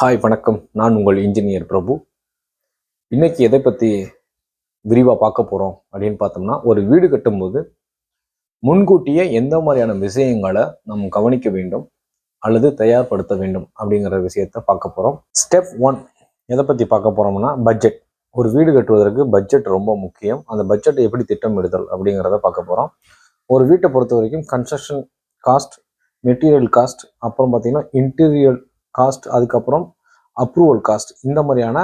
Hi வணக்கம். நான் உங்கள் இன்ஜினியர் பிரபு. இன்னைக்கு எதை பற்றி விரிவாக பார்க்க போகிறோம் அப்படின்னு பார்த்தோம்னா ஒரு வீடு கட்டும்போது முன்கூட்டியே எந்த மாதிரியான விஷயங்களை நம்ம கவனிக்க வேண்டும் அல்லது தயார்படுத்த வேண்டும் அப்படிங்கிற விஷயத்த பார்க்க போகிறோம் ஸ்டெப் ஒன் எதை பற்றி பார்க்க போகிறோம்னா பட்ஜெட் ஒரு வீடு கட்டுவதற்கு பட்ஜெட் ரொம்ப முக்கியம். அந்த பட்ஜெட்டை எப்படி திட்டமிடுதல் அப்படிங்கிறத பார்க்க போகிறோம் ஒரு வீட்டை பொறுத்த வரைக்கும் கன்ஸ்ட்ரக்ஷன் காஸ்ட் மெட்டீரியல் காஸ்ட் அப்புறம் பார்த்திங்கன்னா இன்டீரியல் காஸ்ட் அதுக்கப்புறம் அப்ரூவல் காஸ்ட் இந்த மாதிரியான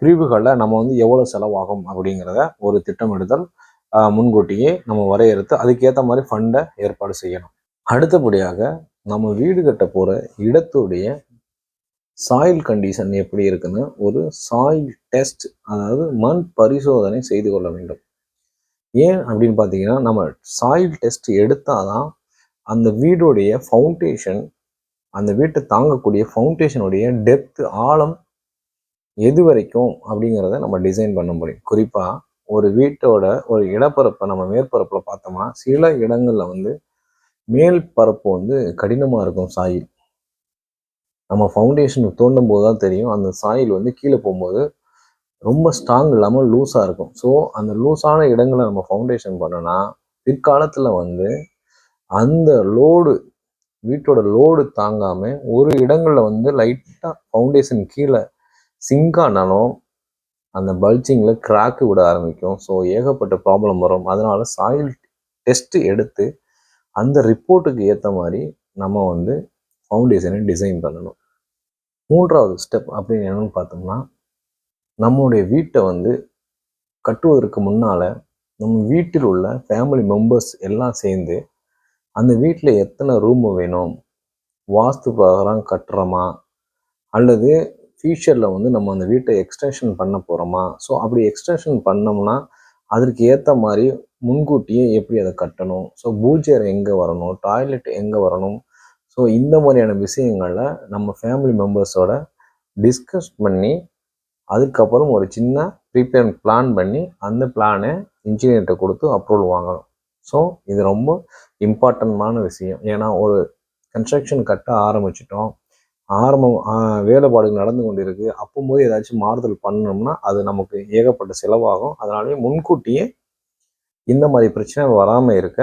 பிரிவுகளில் நம்ம வந்து எவ்வளோ செலவாகும் அப்படிங்கிறத ஒரு திட்டமிடுதல் முன்கூட்டியே நம்ம வரையறுத்து அதுக்கேற்ற மாதிரி ஃபண்டை ஏற்பாடு செய்யணும். அடுத்தபடியாக நம்ம வீடு கட்ட போகிற இடத்துடைய சாயில் கண்டிஷன் எப்படி இருக்குன்னு ஒரு சாயில் டெஸ்ட் அதாவது மண் பரிசோதனை செய்து கொள்ள வேண்டும். ஏன் அப்படின்னு பார்த்தீங்கன்னா நம்ம சாயில் டெஸ்ட் எடுத்தால் தான் அந்த வீடுடைய ஃபவுண்டேஷன் அந்த வீட்டை தாங்கக்கூடிய ஃபவுண்டேஷனுடைய டெப்த்து ஆழம் எது வரைக்கும் அப்படிங்கிறத நம்ம டிசைன் பண்ண முடியும். குறிப்பாக ஒரு வீட்டோட ஒரு இடப்பரப்பை நம்ம மேற்பரப்பில் பார்த்தோம்னா சில இடங்களில் வந்து மேல் பரப்பு வந்து கடினமாக இருக்கும் சாயில். நம்ம ஃபவுண்டேஷன் தோண்டும் போது தான் தெரியும். அந்த சாயில் வந்து கீழே போகும்போது ரொம்ப ஸ்ட்ராங் இல்லாமல் லூஸாக இருக்கும். ஸோ அந்த லூஸான இடங்களை நம்ம ஃபவுண்டேஷன் பண்ணோன்னா பிற்காலத்தில் வந்து அந்த லோடு வீட்டோட லோடு தாங்காமல் ஒரு இடங்களில் வந்து லைட்டாக ஃபவுண்டேஷன் கீழே சிங்கானாலும் அந்த பல்ச்சிங்கில் கிராக்கு விட ஆரம்பிக்கும். ஸோ ஏகப்பட்ட ப்ராப்ளம் வரும். அதனால் சாயில் டெஸ்ட் எடுத்து அந்த ரிப்போர்ட்டுக்கு ஏற்ற மாதிரி நம்ம வந்து ஃபவுண்டேஷனை டிசைன் பண்ணணும். மூன்றாவது ஸ்டெப் அப்படின்னு என்னன்னு பார்த்தோம்னா நம்மளுடைய வீட்டை வந்து கட்டுவதற்கு முன்னால் நம்ம வீட்டில் உள்ள ஃபேமிலி மெம்பர்ஸ் எல்லாம் சேர்ந்து அந்த வீட்டில் எத்தனை ரூம் வேணும்? வாஸ்து பிரகாரம் கட்டுறோமா? அல்லது ஃபியூச்சரில் வந்து நம்ம அந்த வீட்டை எக்ஸ்டென்ஷன் பண்ண போகிறோமா ஸோ அப்படி எக்ஸ்டென்ஷன் பண்ணோம்னா அதற்கு ஏற்ற மாதிரி முன்கூட்டியே எப்படி அதை கட்டணும்? ஸோ பூஜை எங்கே வரணும்? டாய்லெட் எங்கே வரணும்? ஸோ இந்த மாதிரியான விஷயங்களை நம்ம ஃபேமிலி மெம்பர்ஸோட டிஸ்கஸ் பண்ணி அதுக்கப்புறம் ஒரு சின்ன ப்ரிப்பேர் பிளான் பண்ணி அந்த பிளானை இன்ஜினியர்கிட்ட கொடுத்து அப்ரூவல் வாங்கணும். ஸோ இது ரொம்ப இம்பார்ட்டன்டான விஷயம். ஏன்னா ஒரு கன்ஸ்ட்ரக்ஷன் கட்ட ஆரம்பிச்சிட்டோம். ஆரம்பம் வேலைப்பாடுகள் நடந்து கொண்டு இருக்குது அப்போது ஏதாச்சும் மாறுதல் பண்ணோம்னா அது நமக்கு ஏகப்பட்ட செலவாகும். அதனாலேயே முன்கூட்டியே இந்த மாதிரி பிரச்சனை வராமல் இருக்க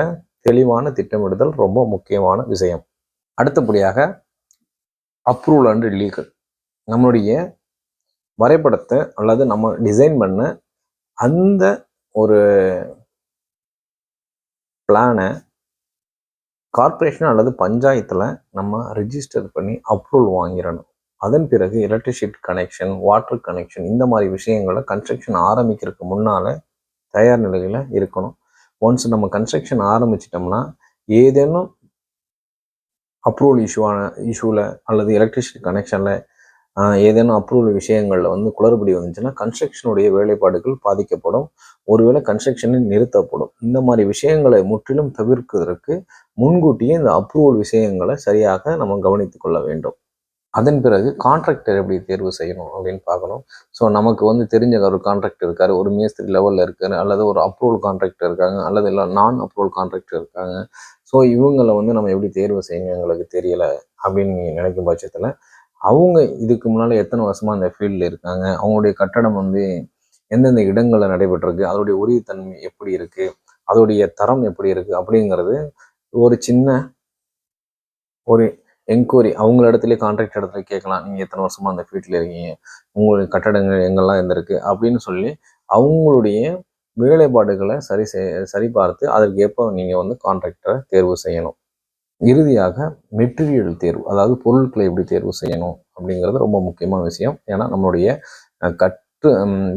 தெளிவான திட்டமிடுதல் ரொம்ப முக்கியமான விஷயம். அடுத்தபடியாக அப்ரூவல் அண்டு லீகல் நம்மளுடைய வரைபடத்தை அல்லது நம்ம டிசைன் பண்ண அந்த ஒரு பிளானை கார்ப்பரேஷன் அல்லது பஞ்சாயத்தில் நம்ம ரிஜிஸ்டர் பண்ணி அப்ரூவல் வாங்கிடணும். அதன் பிறகு எலக்ட்ரிசிட்டி கனெக்ஷன் வாட்டர் கனெக்ஷன் இந்த மாதிரி விஷயங்களை கன்ஸ்ட்ரக்ஷன் ஆரம்பிக்கிறதுக்கு முன்னால் தயார் நிலையில் இருக்கணும். ஒன்ஸ் நம்ம கன்ஸ்ட்ரக்ஷன் ஆரம்பிச்சிட்டோம்னா ஏதேனும் அப்ரூவல் இஷ்யூவான இஷ்யூவில் அல்லது எலக்ட்ரிசிட்டி கனெக்ஷனில் ஏதேனும் அப்ரூவல் விஷயங்களில் வந்து குளறுபடி வந்துச்சுன்னா கன்ஸ்ட்ரக்ஷனுடைய வேலைப்பாடுகள் பாதிக்கப்படும். ஒருவேளை கன்ஸ்ட்ரக்ஷனை நிறுத்தப்படும். இந்த மாதிரி விஷயங்களை முற்றிலும் தவிர்க்கிறதுக்கு முன்கூட்டியே இந்த அப்ரூவல் விஷயங்களை சரியாக நம்ம கவனித்து கொள்ள வேண்டும். அதன் பிறகு கான்ட்ராக்டர் எப்படி தேர்வு செய்யணும் அப்படின்னு பார்க்கணும். ஸோ நமக்கு வந்து தெரிஞ்ச ஒரு கான்ட்ராக்டர் இருக்காரு ஒரு மேஸ்திரி லெவலில் இருக்காரு அல்லது ஒரு அப்ரூவல் கான்ட்ராக்டர் இருக்காங்க அல்லது இல்லை நான் அப்ரூவல் கான்ட்ராக்டர் இருக்காங்க. ஸோ இவங்களை வந்து நம்ம எப்படி தேர்வு செய்யணும் எங்களுக்கு தெரியலை அப்படின்னு நினைக்கும் பட்சத்தில் அவங்க இதுக்கு முன்னால் எத்தனை வருஷமாக அந்த ஃபீல்டில் இருக்காங்க? அவங்களுடைய கட்டடம் வந்து எந்தெந்த இடங்களில் நடைபெற்றிருக்கு? அதோடைய உறுதித்தன்மை எப்படி இருக்குது அதோடைய தரம் எப்படி இருக்குது அப்படிங்கிறது ஒரு சின்ன ஒரு என்கொயரி அவங்கள இடத்துல கான்ட்ராக்ட் இடத்துல கேட்கலாம். நீங்கள் எத்தனை வருஷமாக அந்த ஃபீல்டில் இருக்கீங்க? உங்களுடைய கட்டடங்கள் எங்கெல்லாம் இருந்திருக்கு? அப்படின்னு சொல்லி அவங்களுடைய வேலைப்பாடுகளை சரி செய் சரி பார்த்து அதற்கு ஏற்ப நீங்கள் வந்து கான்ட்ராக்டரை தேர்வு செய்யணும். இறுதியாக மெட்டீரியல் தேர்வு அதாவது பொருட்களை எப்படி தேர்வு செய்யணும் அப்படிங்கிறது ரொம்ப முக்கியமான விஷயம். ஏன்னா நம்மளுடைய கட்டு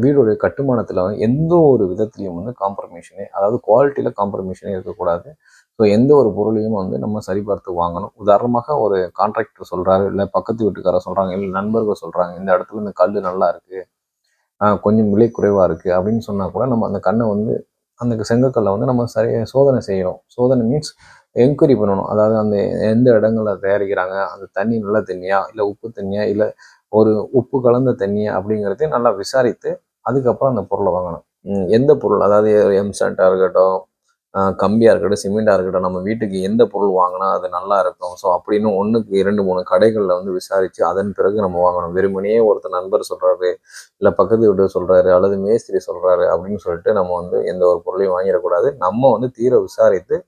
வீடுடைய கட்டுமானத்தில் வந்து எந்த ஒரு விதத்துலையும் வந்து காம்ப்ரமைஷனே அதாவது குவாலிட்டியில் காம்ப்ரமைஷனே இருக்கக்கூடாது. ஸோ எந்த ஒரு பொருளையும் வந்து நம்ம சரிபார்த்து வாங்கணும். உதாரணமாக ஒரு கான்ட்ராக்டர் சொல்கிறாரு இல்லை பக்கத்து வீட்டுக்காரர் சொல்கிறாங்க இல்லை நண்பர்கள் சொல்கிறாங்க இந்த இடத்துல இந்த கல் நல்லா இருக்குது கொஞ்சம் விலை குறைவாக இருக்குது அப்படின்னு சொன்னால் கூட நம்ம அந்த கண்ணை வந்து அந்த செங்கக்கல்லை வந்து நம்ம சரி சோதனை செய்யணும் சோதனை மீன்ஸ் என்கொயரி பண்ணணும். அதாவது அந்த எந்த இடங்கள்ல தயாரிக்கிறாங்க? அந்த தண்ணி நல்ல தண்ணியா? இல்லை உப்பு தண்ணியா? இல்லை ஒரு உப்பு கலந்த தண்ணியா? அப்படிங்கிறதையும் நல்லா விசாரித்து அதுக்கப்புறம் அந்த பொருளை வாங்கணும். எந்த பொருள்? அதாவது எம்சாண்டாக இருக்கட்டும் கம்பியாக இருக்கட்டும் சிமெண்ட்டாக இருக்கட்டும் நம்ம வீட்டுக்கு எந்த பொருள் வாங்கினா அது நல்லா இருக்கும். ஸோ அப்படின்னு ஒன்றுக்கு இரண்டு மூணு கடைகளில் வந்து விசாரித்து அதன் பிறகு நம்ம வாங்கணும். வெறுமனையே ஒருத்தர் நண்பர் சொல்கிறாரு இல்லை பக்கத்து வீட்டு சொல்கிறாரு அல்லது மேஸ்திரி சொல்கிறாரு அப்படின்னு சொல்லிட்டு நம்ம வந்து எந்த ஒரு பொருளையும் வாங்கிடக்கூடாது. நம்ம வந்து தீர விசாரித்து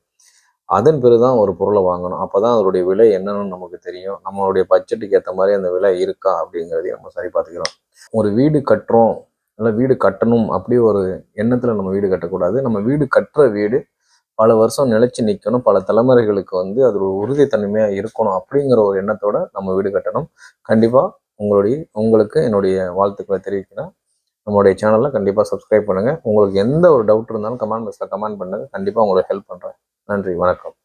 அதன் பிறகுதான் ஒரு பொருளை வாங்கணும். அப்போ தான் அதனுடைய விலை என்னன்னு நமக்கு தெரியும். நம்மளுடைய பட்ஜெட்டுக்கு ஏற்ற மாதிரி அந்த விலை இருக்கா அப்படிங்கிறதையும் நம்ம சரி பார்த்துக்கிறோம். ஒரு வீடு கட்டுறோம் இல்லை வீடு கட்டணும் அப்படி ஒரு எண்ணத்தில் நம்ம வீடு கட்டக்கூடாது. நம்ம வீடு கட்டுற வீடு பல வருஷம் நிலைச்சு நிற்கணும் பல தலைமுறைகளுக்கு வந்து அது ஒரு உறுதித்தன்மையாக இருக்கணும் அப்படிங்கிற ஒரு எண்ணத்தோட நம்ம வீடு கட்டணும். கண்டிப்பாக உங்களுடைய உங்களுக்கு என்னுடைய வாழ்த்துக்களை தெரிவிக்கிறேன். நம்மளுடைய சேனலை கண்டிப்பாக சப்ஸ்கிரைப் பண்ணுங்கள் உங்களுக்கு எந்த ஒரு டவுட் இருந்தாலும் கமெண்ட் பாக்ஸில் கமெண்ட் பண்ணுங்கள் கண்டிப்பாக உங்களுக்கு ஹெல்ப் பண்ணுறேன் நன்றி வணக்கம்.